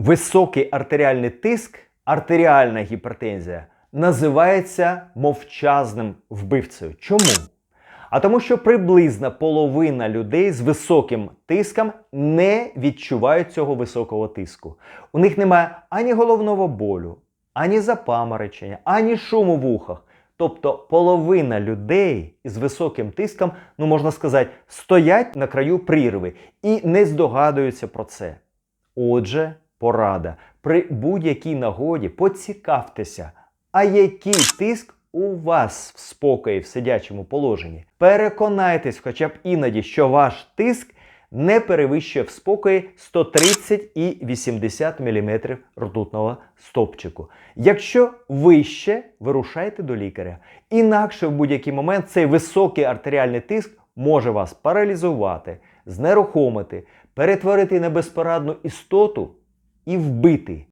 Високий артеріальний тиск, артеріальна гіпертензія називається мовчазним вбивцею. Чому? А тому, що приблизно половина людей з високим тиском не відчувають цього високого тиску. У них немає ані головного болю, ані запаморочення, ані шуму в ухах. Тобто половина людей із високим тиском, ну можна сказати, стоять на краю прірви і не здогадуються про це. Отже, порада. При будь-якій нагоді поцікавтеся, а який тиск у вас в спокої в сидячому положенні. Переконайтесь хоча б іноді, що ваш тиск не перевищує в спокої 130 і 80 мм ртутного стопчику. Якщо вище, вирушайте до лікаря. Інакше в будь-який момент цей високий артеріальний тиск може вас паралізувати, знерухомити, перетворити на безпорадну істоту і вбити.